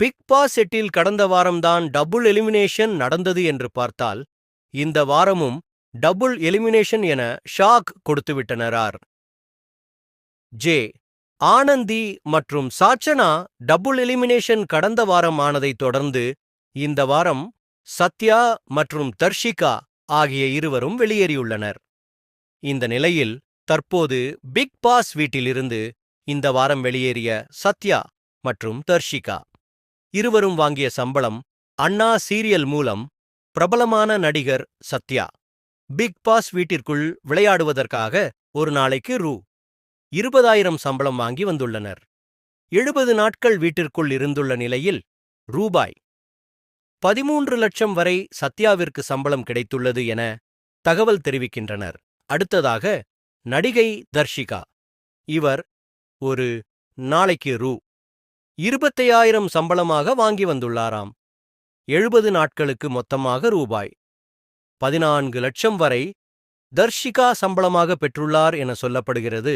Big pass settle கடந்த வாரம்தான் double elimination நடந்தது என்று பார்த்தால் இந்த வாரமும் டபுள் எலிமினேஷன் என ஷாக் கொடுத்துவிட்டனரார். ஜே. ஆனந்தி மற்றும் சாச்சனா டபுள் எலிமினேஷன் கடந்த வாரம் ஆனதைத் தொடர்ந்து இந்த வாரம் சத்யா மற்றும் தர்ஷிகா ஆகிய இருவரும் வெளியேறியுள்ளனர். இந்த நிலையில் தற்போது பிக் பாஸ் வீட்டிலிருந்து இந்த வாரம் வெளியேறிய சத்யா மற்றும் தர்ஷிகா. இருவரும் வாங்கிய சம்பளம் அண்ணா சீரியல் மூலம் பிரபலமான நடிகர் சத்யா. பிக் பாஸ் வீட்டிற்குள் விளையாடுவதற்காக ஒரு நாளைக்கு ரூ. இருபதாயிரம் சம்பளம் வாங்கி வந்துள்ளனர். எழுபது நாட்கள் வீட்டிற்குள் இருந்துள்ள நிலையில் ரூபாய் பதிமூன்று லட்சம் வரை சத்யாவிற்கு சம்பளம் கிடைத்துள்ளது என தகவல் தெரிவிக்கின்றனர். அடுத்ததாக நடிகை தர்ஷிகா. இவர் ஒரு நாளைக்கு ரூ. இருபத்தையாயிரம் சம்பளமாக வாங்கி வந்துள்ளாராம். எழுபது நாட்களுக்கு மொத்தமாக ரூபாய். பதினான்கு லட்சம் வரை தர்ஷிகா சம்பளமாக பெற்றுள்ளார் என சொல்லப்படுகிறது.